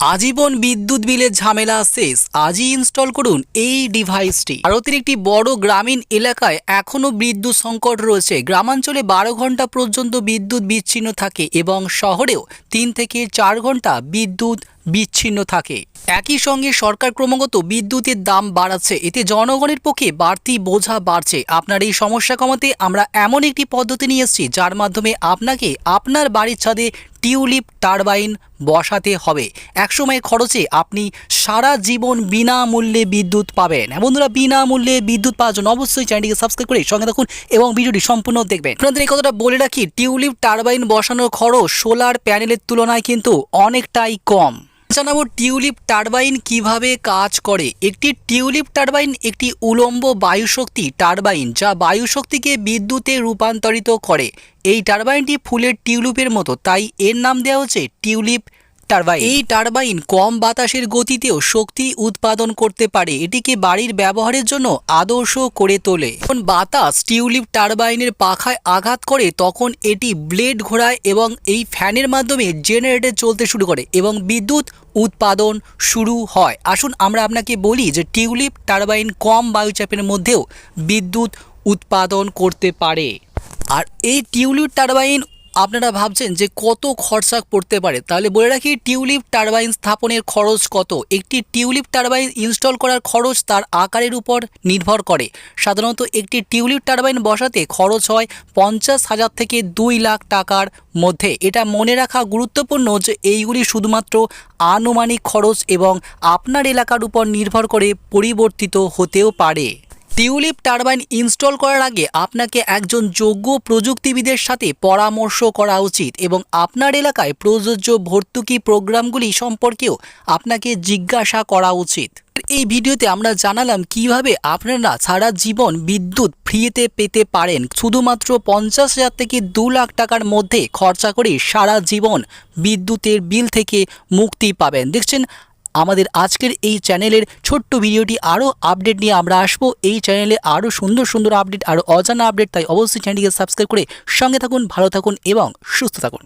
আজীবন বিদ্যুৎ বিলের ঝামেলা শেষ। আজই ইনস্টল করুন এই ডিভাইসটি ভারতের একটি বড় গ্রামীণ এলাকায় এখনও বিদ্যুৎ সংকট রয়েছে। গ্রামাঞ্চলে বারো ঘণ্টা পর্যন্ত বিদ্যুৎ বিচ্ছিন্ন থাকে এবং শহরেও তিন থেকে চার ঘণ্টা বিদ্যুৎ বিচ্ছিন্ন থাকে। একই সঙ্গে সরকার ক্রমাগত বিদ্যুতের দাম বাড়াচ্ছে। এতে জনগণের পক্ষে বাড়তি বোঝা বাড়ছে। আপনার এই সমস্যা কমাতে আমরা এমন একটি পদ্ধতি নিয়ে এসেছি, যার মাধ্যমে আপনাকে আপনার বাড়ির ছাদে টিউলিপ, টারবাইন বসাতে হবে। একসময় খরচে আপনি সারা জীবন বিনামূল্যে বিদ্যুৎ পাবেন। হ্যাঁ বন্ধুরা, বিনামূল্যে বিদ্যুৎ পাওয়ার জন্য অবশ্যই চ্যানেলটিকে সাবস্ক্রাইব করে সঙ্গে থাকুন এবং ভিডিওটি সম্পূর্ণ দেখবেন। আপনাদের এই কথাটা বলে রাখি, টিউলিপ, টারবাইন বসানোর খরচ সোলার প্যানেলের তুলনায় কিন্তু অনেকটাই কম। জানাব টিউলিপ টারবাইন কীভাবে কাজ করে। একটি টিউলিপ টারবাইন একটি উলম্ব বায়ুশক্তি টারবাইন যা বায়ুশক্তিকে বিদ্যুতে রূপান্তরিত করে। এই টারবাইনটি ফুলের টিউলিপের মতো, তাই এর নাম দেওয়া হচ্ছে টিউলিপ টারবাইন। এই টারবাইন কম বাতাসের গতিতেও শক্তি উৎপাদন করতে পারে। এটিকে বাড়ির ব্যবহারের জন্য আদর্শ করে তোলে। যখন বাতাস টিউলিপ টারবাইনের পাখায় আঘাত করে, তখন এটি ব্লেড ঘোরায় এবং এই ফ্যানের মাধ্যমে জেনারেটর চলতে শুরু করে এবং বিদ্যুৎ উৎপাদন শুরু হয়। আসুন আমরা আপনাকে বলি যে টিউলিপ টারবাইন কম বায়ুচাপের মধ্যেও বিদ্যুৎ উৎপাদন করতে পারে। আর এই টিউলিপ টারবাইন আপনারা ভাবছেন যে কত খরচা পড়তে পারে, তাহলে বলে রাখি টিউলিপ টারবাইন স্থাপনের খরচ কত? একটি টিউলিপ টারবাইন ইনস্টল করার খরচ তার আকারের উপর নির্ভর করে। সাধারণত একটি টিউলিপ টারবাইন বসাতে খরচ হয় পঞ্চাশ হাজার থেকে দুই লাখ টাকার মধ্যে। এটা মনে রাখা গুরুত্বপূর্ণ যে এইগুলি শুধুমাত্র আনুমানিক খরচ এবং আপনার এলাকার উপর নির্ভর করে পরিবর্তিত হতেও পারে। টিউলিপ টারবাইন ইনস্টল করার আগে আপনাকে একজন যোগ্য প্রযুক্তিবিদের সাথে পরামর্শ করা উচিত এবং আপনার এলাকায় প্রযোজ্য ভর্তুকি প্রোগ্রামগুলি সম্পর্কেও আপনাকে জিজ্ঞাসা করা উচিত। এই ভিডিওতে আমরা জানালাম কীভাবে আপনারা সারা জীবন বিদ্যুৎ ফ্রিতে পেতে পারেন। শুধুমাত্র পঞ্চাশ হাজার থেকে দু লাখ টাকার মধ্যে খরচা করে সারা জীবন বিদ্যুতের বিল থেকে মুক্তি পাবেন। দেখছেন আমাদের আজকের এই চ্যানেলের ছোট্ট ভিডিওটি আরও আপডেট নিয়ে আমরা আসব। এই চ্যানেলে আরও সুন্দর সুন্দর আপডেট, আরও অজানা আপডেট, তাই অবশ্যই চ্যানেলটিকে সাবস্ক্রাইব করে সঙ্গে থাকুন, ভালো থাকুন এবং সুস্থ থাকুন।